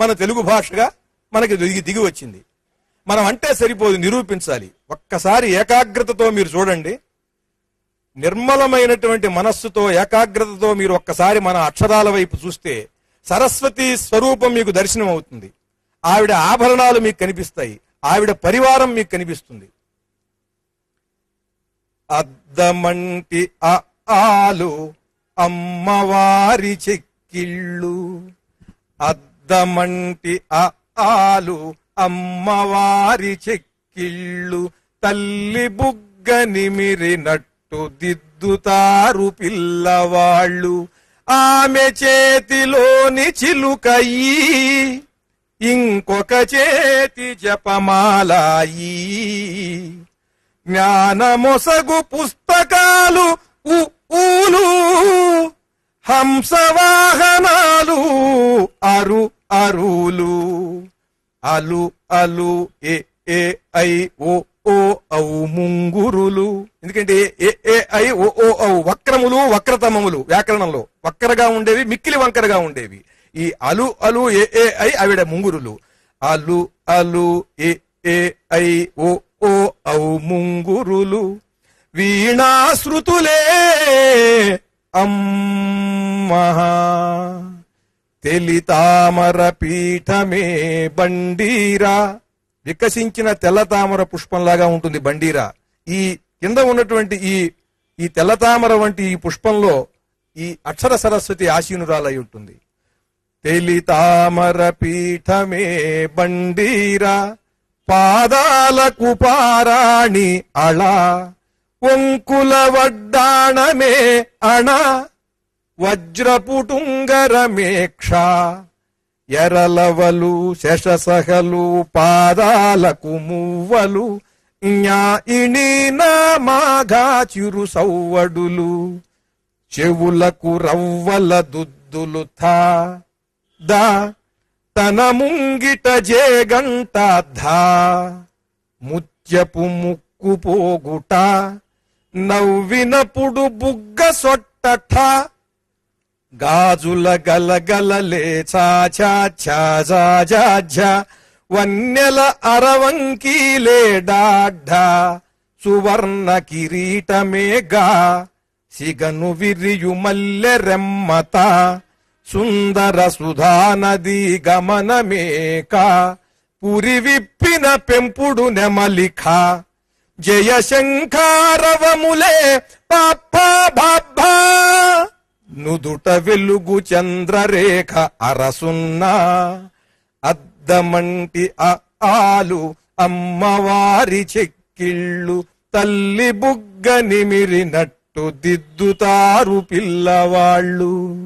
మన తెలుగు భాషగా మనకి దిగి దిగి వచ్చింది. మనం అంటే సరిపోదు నిరూపించాలి. ఒక్కసారి ఏకాగ్రతతో మీరు చూడండి. నిర్మలమైనటువంటి మనస్సుతో ఏకాగ్రతతో మీరు ఒక్కసారి మన అక్షరాల వైపు చూస్తే సరస్వతి స్వరూపం మీకు దర్శనం అవుతుంది ఆవిడ ఆభరణాలు మీకు కనిపిస్తాయి. ఆవిడ పరివారం మీకు కనిపిస్తుంది. అద్దమంటి ఆలు అమ్మవారి చెక్కిళ్ళు అద్ద అ ఆలు అమ్మవారి చెక్కిళ్ళు తల్లి బుగ్గ నిమిరినట్టు దిద్దుతారు పిల్లవాళ్ళు. ఆమె చేతిలోని చిలుకయి ఇంకొక చేతి జపమాలాయి. జ్ఞానమొసగు పుస్తకాలు ఉ- ఊలు హంసవాహనాలు అరు అరులు అలు అలు ఏ ఏ ఐ ఓ ఓ ఔ ముంగురులు. ఎందుకంటే ఏ ఏ ఐ ఓ ఓ ఔ వక్రములు వక్రతమములు వ్యాకరణంలో. వక్రగా ఉండేవి మిక్కిలి వంకరగా ఉండేవి. ఈ అలు అలు ఏ ఏ ఐ ఆవిడ ముంగురులు. అలు అలు ఏ ఏ ఐ ఓ ఓ ఔ ముంగురులు. వీణాశ్రుతులే అమ్మహా. తెలితామర పీఠమే బండీరా. వికసించిన తెల్లతామర పుష్పంలాగా ఉంటుంది బండీరా. ఈ కింద ఉన్నటువంటి ఈ ఈ తెల్లతామర వంటి ఈ పుష్పంలో ఈ అక్షర సరస్వతి ఆశీనురాలై ఉంటుంది. తెలితామర పీఠమే బండీరా. పాదాలకు పారాణి అళా. ఒంకుల వడ్డాణమే అణా. వజ్రపుటుంగరమేక్ష ఎరలవలు శశసహలు పాదాలకు మువ్వలు జ్ఞాయిణి నామాగా చిరు సౌవడులు చెవులకు రవ్వల దుద్దులు థా. దా తన ముంగిట జేగంట ధా. ముత్యపు ముక్కు పోగుట నవ్వినప్పుడు బుగ్గ సొట్టఠ గాజుల గలగలలే చాచాచాజాజాజ వన్నెల అరవంకీలే డాఢ సువర్ణ కిరీటమేగా. సిగను విరియు మల్లె రెమ్మత. సుందర సుధానది గమనమేక. పురి విప్పిన పెంపుడు నెమలిఖ. జయ శంఖారవములే పాపా బాబ్బా. నుదుట వెలుగు చంద్రరేఖ అరసున్నా అద్దమంటి ఆలు అమ్మవారి చెక్కిళ్ళు తల్లి బుగ్గ నిమిరినట్టు దిద్దుతారు పిల్లవాళ్ళు.